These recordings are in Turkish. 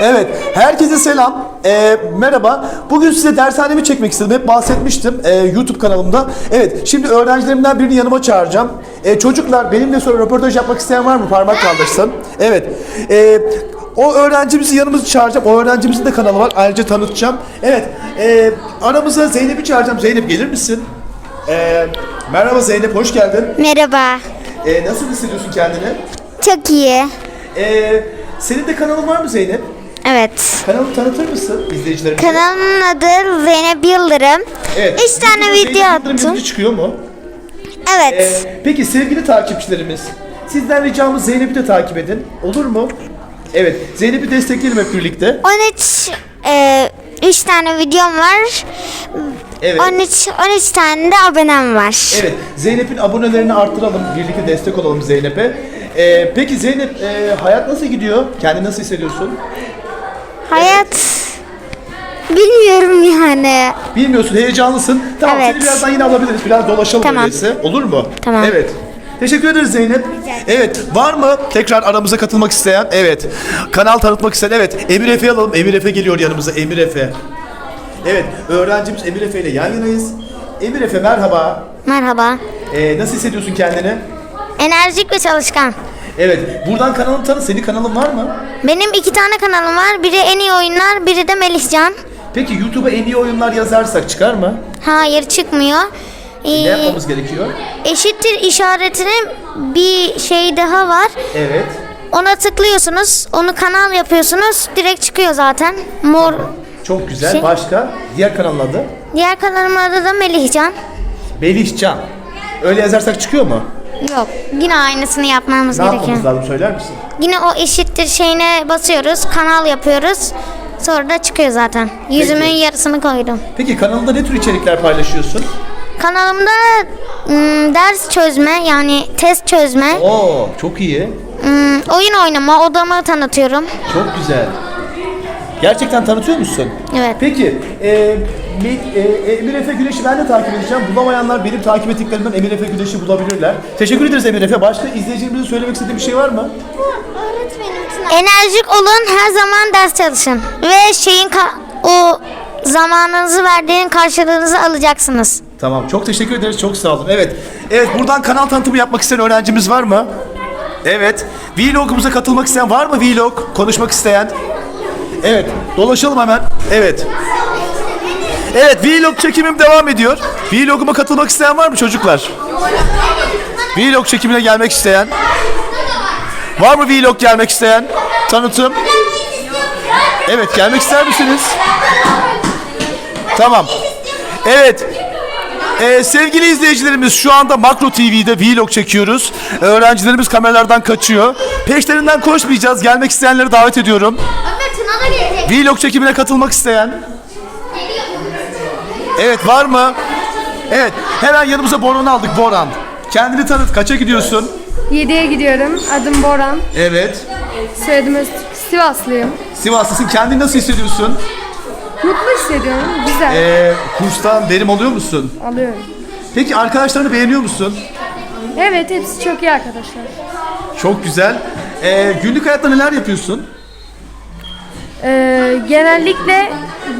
Evet, herkese selam. Ee, merhaba. Bugün size dershanemi çekmek istedim. Hep bahsetmiştim ee, YouTube kanalımda. Evet, şimdi öğrencilerimden birini yanıma çağıracağım. Ee, çocuklar, benimle sonra röportaj yapmak isteyen var mı? Parmak kaldırsın. Evet. Ee, o öğrencimizi yanımıza çağıracağım. O öğrencimizin de kanalı var. Ayrıca tanıtacağım. Evet, ee, aramıza Zeynep'i çağıracağım. Zeynep gelir misin? Ee, merhaba Zeynep, hoş geldin. Merhaba. Ee, nasıl hissediyorsun kendini? Çok iyi. Ee, senin de kanalın var mı Zeynep? Evet. Kanalı tanıtır mısın izleyicilerimize? Kanalımın adı Zeynep Yıldırım. Evet. Üç tane YouTube'da video Zeynep Yıldırım attım. yazıcı çıkıyor mu? Evet. Ee, peki sevgili takipçilerimiz, sizden ricamız Zeynep'i de takip edin. Olur mu? Evet, Zeynep'i destekleyelim hep birlikte. 13 e, 3 tane videom var. Evet. 13 13 tane de abonem var. Evet, Zeynep'in abonelerini arttıralım, birlikte destek olalım Zeynep'e. Ee, peki Zeynep, e, hayat nasıl gidiyor? Kendini nasıl hissediyorsun? Hayat bilmiyorum yani. Bilmiyorsun, heyecanlısın. Tamam, Evet. seni birazdan yine alabiliriz. Biraz dolaşalım Tamam. öyleyse. Olur mu? Tamam. Evet. Teşekkür ederiz Zeynep. Evet, var mı tekrar aramıza katılmak isteyen? Evet. Kanal tanıtmak isteyen? Evet. Emir Efe'yi alalım. Emir Efe geliyor yanımıza. Emir Efe. Evet, öğrencimiz Emir Efe ile yan yanayız. Emir Efe merhaba. Merhaba. Ee, nasıl hissediyorsun kendini? Enerjik ve çalışkan. Evet, buradan kanalını tanı. Senin kanalın var mı? Benim iki tane kanalım var. Biri en iyi oyunlar, biri de Melihcan. Peki YouTube'a en iyi oyunlar yazarsak çıkar mı? Hayır çıkmıyor. Ne Ee, yapmamız gerekiyor? eşittir işaretinin bir şey daha var. Evet. Ona tıklıyorsunuz, onu kanal yapıyorsunuz, direkt çıkıyor zaten. Mor. Çok güzel. Şey- Başka? Diğer kanalın adı? Diğer kanalımın adı da Melihcan. Belihcan. Öyle yazarsak çıkıyor mu? Yok, yine aynısını yapmamız Ne gerekiyor. yapmamız lazım söyler misin? Yine o eşittir şeyine basıyoruz, kanal yapıyoruz. Sonra da çıkıyor zaten. Yüzümün yarısını koydum. Peki kanalında ne tür içerikler paylaşıyorsun? Kanalımda ım, ders çözme yani test çözme, Oo çok iyi. ım, oyun oynama, odamı tanıtıyorum. Çok güzel. Gerçekten tanıtıyor musun? Evet. Peki, e, e, Emir Efe Güneş'i ben de takip edeceğim. Bulamayanlar benim takip ettiklerimden Emir Efe Güneş'i bulabilirler. Teşekkür ederiz Emir Efe. Başka izleyicilerimize söylemek istediğin bir şey var mı? Enerjik olun, her zaman ders çalışın. Ve şeyin ka- o zamanınızı verdiğin karşılığınızı alacaksınız. Tamam, çok teşekkür ederiz. Çok sağ olun. Evet, evet buradan kanal tanıtımı yapmak isteyen öğrencimiz var mı? Evet. Vlogumuza katılmak isteyen var mı Vlog? Konuşmak isteyen? Evet, dolaşalım hemen. Evet. Evet, vlog çekimim devam ediyor. Vloguma katılmak isteyen var mı çocuklar? Vlog çekimine gelmek isteyen? Var mı vlog gelmek isteyen? Tanıtım? Evet, gelmek ister misiniz? Tamam. Evet. Ee, sevgili izleyicilerimiz şu anda Makro TV'de vlog çekiyoruz. Öğrencilerimiz kameralardan kaçıyor. Peşlerinden koşmayacağız. Gelmek isteyenleri davet ediyorum. Vlog çekimine katılmak isteyen. Evet var mı? Evet hemen yanımıza Boran'ı aldık Boran. Kendini tanıt kaça gidiyorsun? 7'ye gidiyorum. Adım Boran. Evet. Soyadım Öztürk. Sivaslıyım. Sivaslısın kendini nasıl hissediyorsun? Mutlu hissediyorum. Güzel. Ee, kurstan verim alıyor musun? Alıyorum. Peki arkadaşlarını beğeniyor musun? Evet hepsi çok iyi arkadaşlar. Çok güzel. Ee, günlük hayatta neler yapıyorsun? Ee, genellikle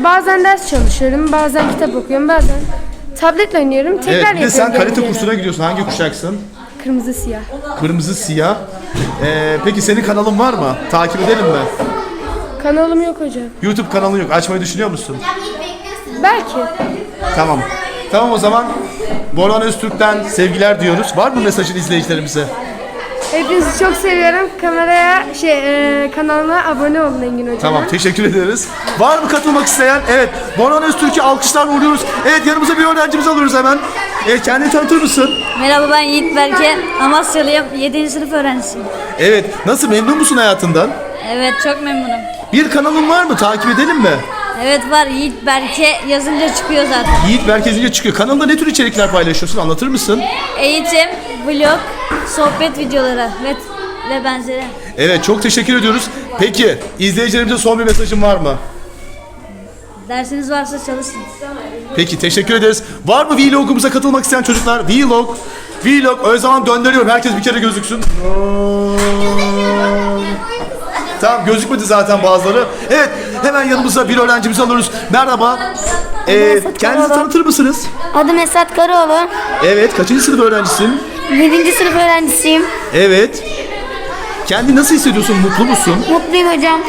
bazen ders çalışıyorum. Bazen kitap okuyorum. Bazen tabletle oynuyorum. Tekrar Evet, bir de yapıyorum. sen kendi kursuna gidiyorsun. Hangi kuşaksın? Kırmızı siyah. Kırmızı, siyah. Ee, peki senin kanalın var mı? Takip edelim mi? Kanalım yok hocam. YouTube kanalın yok. Açmayı düşünüyor musun? Belki. Tamam. Tamam o zaman Boran Öztürk'ten sevgiler diyoruz. Var mı mesajın izleyicilerimize? Hepinizi çok seviyorum. Kameraya şey e, kanalıma abone olun Engin hocam. Tamam teşekkür ederiz. Var mı katılmak isteyen? Evet. Boran Öztürk'ü alkışlarla uğurluyoruz. Evet yanımıza bir öğrencimizi alıyoruz hemen. Evet kendini tanıtır mısın? Merhaba ben Yiğit Berke. Amasyalıyım. 7. sınıf öğrencisiyim. Evet. Nasıl memnun musun hayatından? Evet çok memnunum. Bir kanalın var mı? Takip edelim mi? Evet var Yiğit Berke yazınca çıkıyor zaten. Yiğit merkezince çıkıyor. Kanalda ne tür içerikler paylaşıyorsun? Anlatır mısın? Eğitim, vlog, sohbet videoları ve, ve benzeri. Evet çok teşekkür ediyoruz. Peki izleyicilerimize son bir mesajın var mı? Dersiniz varsa çalışın. Peki teşekkür ederiz. Var mı vlogumuza katılmak isteyen çocuklar? Vlog. Vlog. O zaman döndürüyorum. Herkes bir kere gözüksün. Tamam gözükmedi zaten bazıları. Evet hemen yanımıza bir öğrencimizi alıyoruz. Merhaba. Ee, kendinizi tanıtır mısınız? Adım Esat Karaoğlu. Evet kaçıncı sınıf öğrencisin? 7. sınıf öğrencisiyim. Evet. Kendini nasıl hissediyorsun? Mutlu musun? Mutluyum hocam.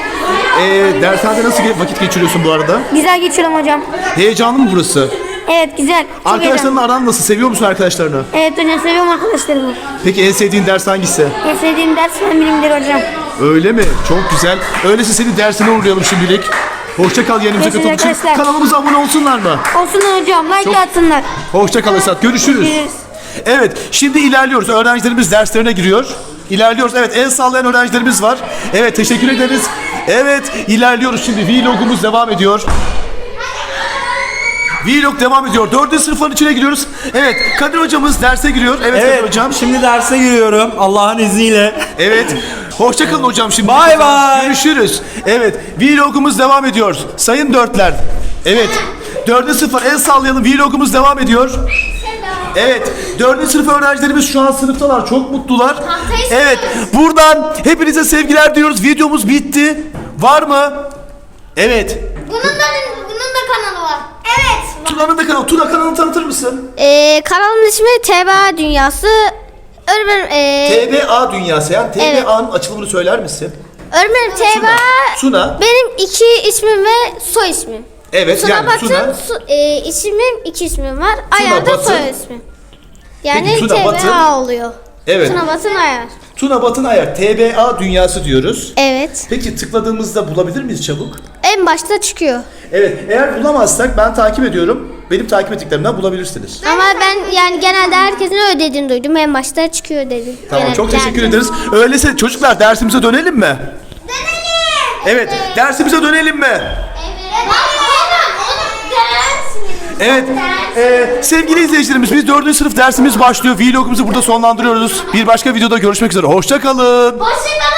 Ee, dershanede nasıl ge- vakit geçiriyorsun bu arada? Güzel geçiyorum hocam. Heyecanlı mı burası? Evet güzel. Çok Arkadaşlarınla aran nasıl? Seviyor musun arkadaşlarını? Evet hocam seviyorum arkadaşlarımı. Peki en sevdiğin ders hangisi? En sevdiğim ders fen bilimleri hocam. Öyle mi? Çok güzel. Öyleyse seni dersine uğrayalım şimdilik. Hoşça kal yerimize Görüşürüz katılmak için. arkadaşlar. Kanalımıza abone olsunlar mı? Olsunlar hocam. Like Çok- atsınlar. Hoşça kal Esat. Görüşürüz. Görüşürüz. Evet, şimdi ilerliyoruz. Öğrencilerimiz derslerine giriyor. İlerliyoruz. Evet, el sallayan öğrencilerimiz var. Evet, teşekkür ederiz. Evet, ilerliyoruz şimdi. Vlogumuz devam ediyor. Vlog devam ediyor. Dördüncü sınıfların içine giriyoruz. Evet, Kadir hocamız derse giriyor. Evet, Evet Kadir hocam. Şimdi derse giriyorum Allah'ın izniyle. Evet. Hoşça kalın hocam şimdi. Bay bay. Görüşürüz. Evet. Vlogumuz devam ediyor. Sayın dörtler. Evet. Dördüncü sınıfa el sallayalım. Vlogumuz devam ediyor. Evet. Dördüncü sınıf öğrencilerimiz şu an sınıftalar. Çok mutlular. Evet. Buradan hepinize sevgiler diyoruz. Videomuz bitti. Var mı? Evet. Bunun da, bunun da kanalı var. Evet. Tuna'nın da kanalı. Tuna kanalını tanıtır mısın? Ee, kanalımın ismi TBA Dünyası. Öğretmenim, ee, TBA dünyası. Yani. TBA'nın açılımını söyler misin? öğretmenim TBA Tuna. benim iki ismim ve soy ismim. Evet Tuna yani Batın, Tuna. su- ee, ismim, iki ismim var. Ayar da Batın. soy ismim. Yani Peki, TBA Batın. oluyor. Evet. Tuna Batın Ayar. Tuna Batın Ayar. TBA dünyası diyoruz. Evet. Peki tıkladığımızda bulabilir miyiz çabuk? En başta çıkıyor. Evet, eğer bulamazsak ben takip ediyorum benim takip ettiklerimden bulabilirsiniz. Ama ben yani genelde herkesin ödediğini duydum. En başta çıkıyor dedi. Tamam Genel- çok teşekkür yani. ederiz. Öyleyse çocuklar dersimize dönelim mi? Dönelim. Evet, dersimize dönelim mi? Evet. eee, sevgili izleyicilerimiz biz 4. sınıf dersimiz başlıyor. Vlogumuzu burada sonlandırıyoruz. Bir başka videoda görüşmek üzere. Hoşça kalın. Hoşçakalın.